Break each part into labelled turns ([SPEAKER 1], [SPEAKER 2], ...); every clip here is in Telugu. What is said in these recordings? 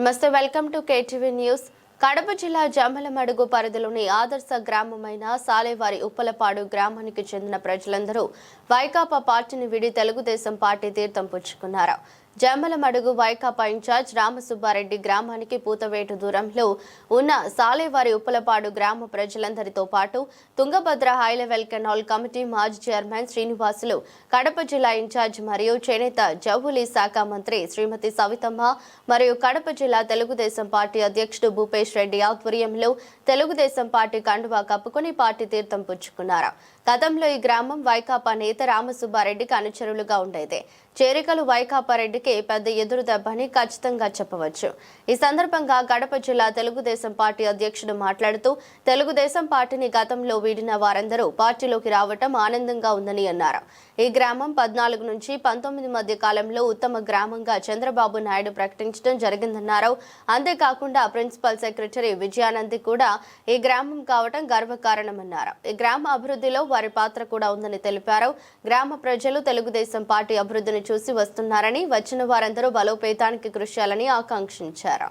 [SPEAKER 1] నమస్తే welcome to KTV news. Kadapa జిల్లా జమ్మలమడుగు పరిధిలోని ఆదర్శ గ్రామమైన సాలేవారి ఉప్పలపాడు గ్రామానికి చెందిన ప్రజలందరూ వైకాపా పార్టీని విడి తెలుగుదేశం పార్టీ తీర్థం పుచ్చుకున్నారు. జమ్మలమడుగు వైకాపా ఇన్ఛార్జ్ రామసుబ్బారెడ్డి గ్రామానికి పూతవేటు దూరంలో ఉన్న సాలేవారి ఉప్పలపాడు గ్రామ ప్రజలందరితో పాటు Tungabhadra high level canal committee మాజీ చైర్మన్ శ్రీనివాసులు కడప జిల్లా ఇన్ఛార్జ్ మరియు చేనేత జౌహులి శాఖ మంత్రి శ్రీమతి సవితమ్మ మరియు కడప జిల్లా తెలుగుదేశం పార్టీ అధ్యక్షుడు భూపేష్ రెడ్డి ఆధ్వర్యంలో తెలుగుదేశం పార్టీ కండువా కప్పుకుని పార్టీ తీర్థం పుచ్చుకున్నారు. గతంలో ఈ గ్రామం వైకాపా నేత రామసుబ్బారెడ్డికి అనుచరులుగా ఉండేది. చేరికలు వైకాపా రెడ్డికి పెద్ద ఎదురు దెబ్బని ఖచ్చితంగా చెప్పవచ్చు. ఈ సందర్భంగా గడప జిల్లా తెలుగుదేశం పార్టీ అధ్యక్షుడు మాట్లాడుతూ తెలుగుదేశం పార్టీని గతంలో వీడిన వారందరూ పార్టీలోకి రావటం ఆనందంగా ఉందని అన్నారు. ఈ గ్రామం పద్నాలుగు నుంచి పంతొమ్మిది మధ్య కాలంలో ఉత్తమ గ్రామంగా చంద్రబాబు నాయుడు ప్రకటించడం జరిగిందన్నారు. అంతేకాకుండా ప్రిన్సిపల్ సెక్రటరీ విజయానంది కూడా ఈ గ్రామం కావటం గర్వకారణమన్నారు. ఈ గ్రామ అభివృద్ధిలో వారి పాత్ర కూడా ఉందని తెలిపారు. గ్రామ ప్రజలు తెలుగుదేశం పార్టీ అభివృద్ధిని చూసి వస్తున్నారని వచ్చిన వారందరూ బలోపేతానికి కృషి చేయాలని ఆకాంక్షించారు.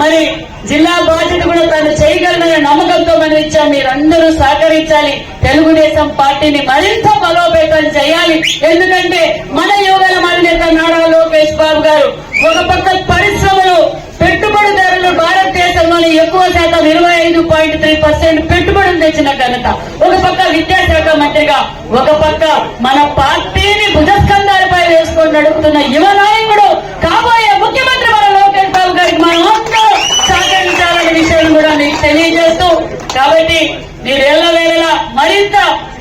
[SPEAKER 2] మరి జిల్లా బాధ్యత కూడా తను చేయగలననే నమ్మకంతో మనం ఇచ్చాం. మీరందరూ సహకరించాలి. తెలుగుదేశం పార్టీని మరింత బలోపేతం చేయాలి. ఎందుకంటే మన యోగాల మరణేత నారా లోకేష్ బాబు గారు ఒక పక్క పరిశ్రమ భారతదేశంలోని ఎక్కువ శాతం ఇరవై ఐదు పాయింట్ త్రీ పర్సెంట్ పెట్టుబడులు తెచ్చిన ఘనత ఒక పక్క విద్యాశాఖ మంత్రిగా ఒక పక్క మన పార్టీని భుజస్కంధాలపై వేసుకొని నడుపుతున్న యువ నాయకుడు కాబోయే ముఖ్యమంత్రి మన లోకేష్ బాబు గారికి మన సహకరించాలనే విషయాన్ని కూడా మీకు తెలియజేస్తూ కాబట్టి మీరు ఎల్లవేళలా మరింత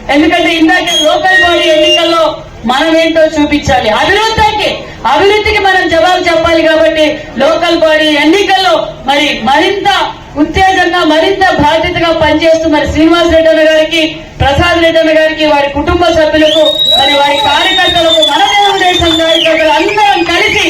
[SPEAKER 2] ఎందుకంటే ఇందాక లోకల్ బాడీ ఎన్నికల్లో మనం ఏంటో చూపించాలి. అభివృద్ధికి అభివృద్ధికి మనం జవాబు చెప్పాలి కాబట్టి లోకల్ బాడీ ఎన్నికల్లో మరి మరింత ఉత్తేజంగా మరింత బాధ్యతగా పనిచేస్తూ మరి శ్రీనివాస్ రెడ్డి అన్న గారికి ప్రసాద్ రెడ్డి అన్న గారికి వారి కుటుంబ సభ్యులకు మరి వారి కార్యకర్తలకు మన తెలుగుదేశం కార్యకర్తలు అందరం కలిసి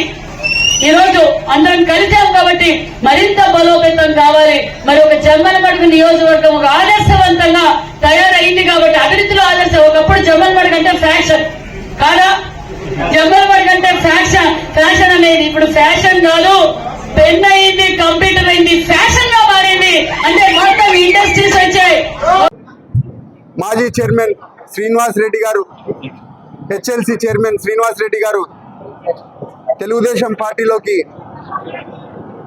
[SPEAKER 2] ఈ రోజు అందరం కలిసాం కాబట్టి మరింత బలోపేతం కావాలి. మరి ఒక జమ్మలమడుగు నియోజకవర్గం ఒక ఆదర్శవంతంగా తయారైంది కాబట్టి అభివృద్ధిలో ఆదర్శం. ఒకప్పుడు జమ్మలమడుగు అంటే ఫ్యాక్షన్ కాదా? జమ్మలమడుగు అంటే ఫ్యాక్షన్ ఫ్యాక్షన్ అనేది ఇప్పుడు ఫ్యాషన్ కాదు పెన్ అయింది కంప్యూటర్ అయింది ఫ్యాషన్గా మారింది. అంటే మొత్తం ఇండస్ట్రీస్ వచ్చాయి.
[SPEAKER 3] మాజీ చైర్మన్ శ్రీనివాస్ రెడ్డి గారు హెచ్ఎల్సి చైర్మన్ శ్రీనివాస్ రెడ్డి గారు తెలుగుదేశం పార్టీలోకి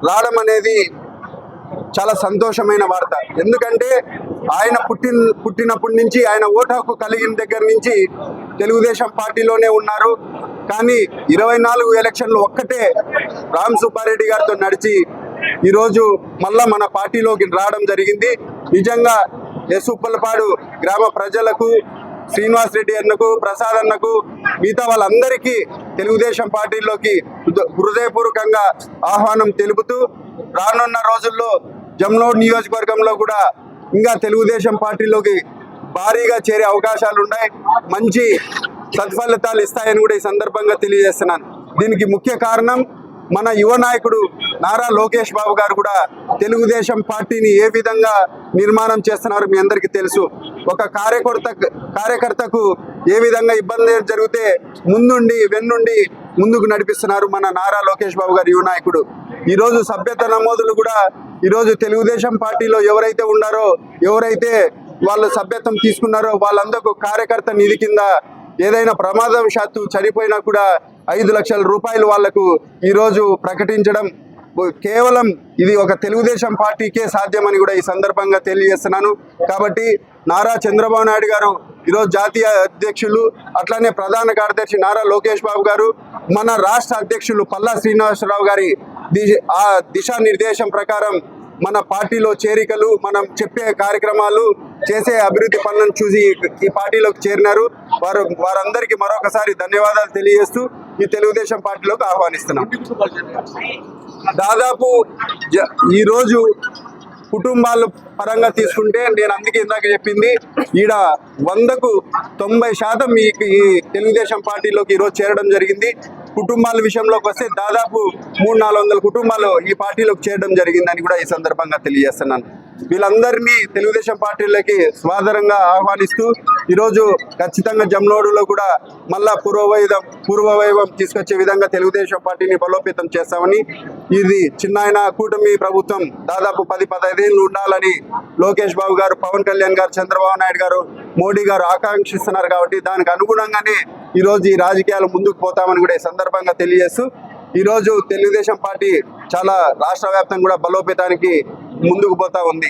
[SPEAKER 3] రావడం అనేది చాలా సంతోషమైన వార్త. ఎందుకంటే ఆయన పుట్టిన పుట్టినప్పటి నుంచి ఆయన ఓటు హక్కు కలిగిన దగ్గర నుంచి తెలుగుదేశం పార్టీలోనే ఉన్నారు. కానీ ఇరవై నాలుగు ఎలక్షన్లు ఒక్కటే రామ్ సుబ్బారెడ్డి గారితో నడిచి ఈరోజు మళ్ళా మన పార్టీలోకి రావడం జరిగింది. నిజంగా ఎస్ ఉప్పలపాడు గ్రామ ప్రజలకు శ్రీనివాస్ రెడ్డి అన్నకు ప్రసాద్ అన్నకు మిగతా వాళ్ళందరికీ తెలుగుదేశం పార్టీలోకి హృదయపూర్వకంగా ఆహ్వానం తెలుపుతూ రానున్న రోజుల్లో జమ్నోడ్ నియోజకవర్గంలో కూడా ఇంకా తెలుగుదేశం పార్టీలోకి భారీగా చేరే అవకాశాలు ఉన్నాయి మంచి సత్ఫలితాలు ఇస్తాయని కూడా ఈ సందర్భంగా తెలియజేస్తున్నాను. దీనికి ముఖ్య కారణం మన యువ నాయకుడు నారా లోకేష్ బాబు గారు కూడా తెలుగుదేశం పార్టీని ఏ విధంగా నిర్మాణం చేస్తున్నారు మీ అందరికీ తెలుసు. ఒక కార్యకర్త కార్యకర్తకు ఏ విధంగా ఇబ్బంది జరిగితే ముందుండి వెన్నుండి ముందుకు నడిపిస్తున్నారు మన నారా లోకేష్ బాబు గారు యువ నాయకుడు. ఈరోజు సభ్యత నమోదులు కూడా ఈరోజు తెలుగుదేశం పార్టీలో ఎవరైతే ఉన్నారో ఎవరైతే వాళ్ళు సభ్యత్వం తీసుకున్నారో వాళ్ళందరికీ కార్యకర్త నిధి కింద ఏదైనా ప్రమాదవశాత్తు చనిపోయినా కూడా ఐదు లక్షల రూపాయలు వాళ్ళకు ఈరోజు ప్రకటించడం కేవలం ఇది ఒక తెలుగుదేశం పార్టీకే సాధ్యమని కూడా ఈ సందర్భంగా తెలియజేస్తున్నాను. కాబట్టి నారా చంద్రబాబు నాయుడు గారు ఈరోజు జాతీయ అధ్యక్షులు అట్లానే ప్రధాన కార్యదర్శి నారా లోకేష్ బాబు గారు మన రాష్ట్ర అధ్యక్షులు పల్లా శ్రీనివాసరావు గారి ఆ దిశానిర్దేశం ప్రకారం మన పార్టీలో చేరికలు మనం చెప్పే కార్యక్రమాలు చేసే అభివృద్ధి పనులను చూసి ఈ పార్టీలోకి చేరినారు. వారు వారందరికీ మరొకసారి ధన్యవాదాలు తెలియజేస్తూ ఈ తెలుగుదేశం పార్టీలోకి ఆహ్వానిస్తున్నాం. దాదాపు జ- ఈరోజు కుటుంబాల పరంగా తీసుకుంటే నేను అందుకే ఇందాక చెప్పింది ఈడ వందకు తొంభై శాతం ఈ ఈ తెలుగుదేశం పార్టీలోకి ఈరోజు చేరడం జరిగింది. కుటుంబాల విషయంలోకి వస్తే దాదాపు మూడు నాలుగు వందల కుటుంబాలు ఈ పార్టీలోకి చేరడం జరిగిందని కూడా ఈ సందర్భంగా తెలియజేస్తున్నాను. వీళ్ళందరినీ తెలుగుదేశం పార్టీలకి స్వాదరంగా ఆహ్వానిస్తూ ఈరోజు ఖచ్చితంగా జమ్నోడులో కూడా మళ్ళా పూర్వవైవం పూర్వవైవం తీసుకొచ్చే విధంగా తెలుగుదేశం పార్టీని బలోపేతం చేస్తామని ఇది చిన్నాయన కూటమి ప్రభుత్వం దాదాపు పది పదహైదేళ్ళు ఉండాలని లోకేష్ బాబు గారు పవన్ కళ్యాణ్ గారు చంద్రబాబు నాయుడు గారు మోడీ గారు ఆకాంక్షిస్తున్నారు కాబట్టి దానికి అనుగుణంగానే ఈరోజు ఈ రాజకీయాలు ముందుకు పోతామని కూడా ఈ సందర్భంగా తెలియజేస్తూ ఈరోజు తెలుగుదేశం పార్టీ చాలా రాష్ట్ర వ్యాప్తంగా కూడా బలోపేతానికి ముందుకు పోతా ఉంది.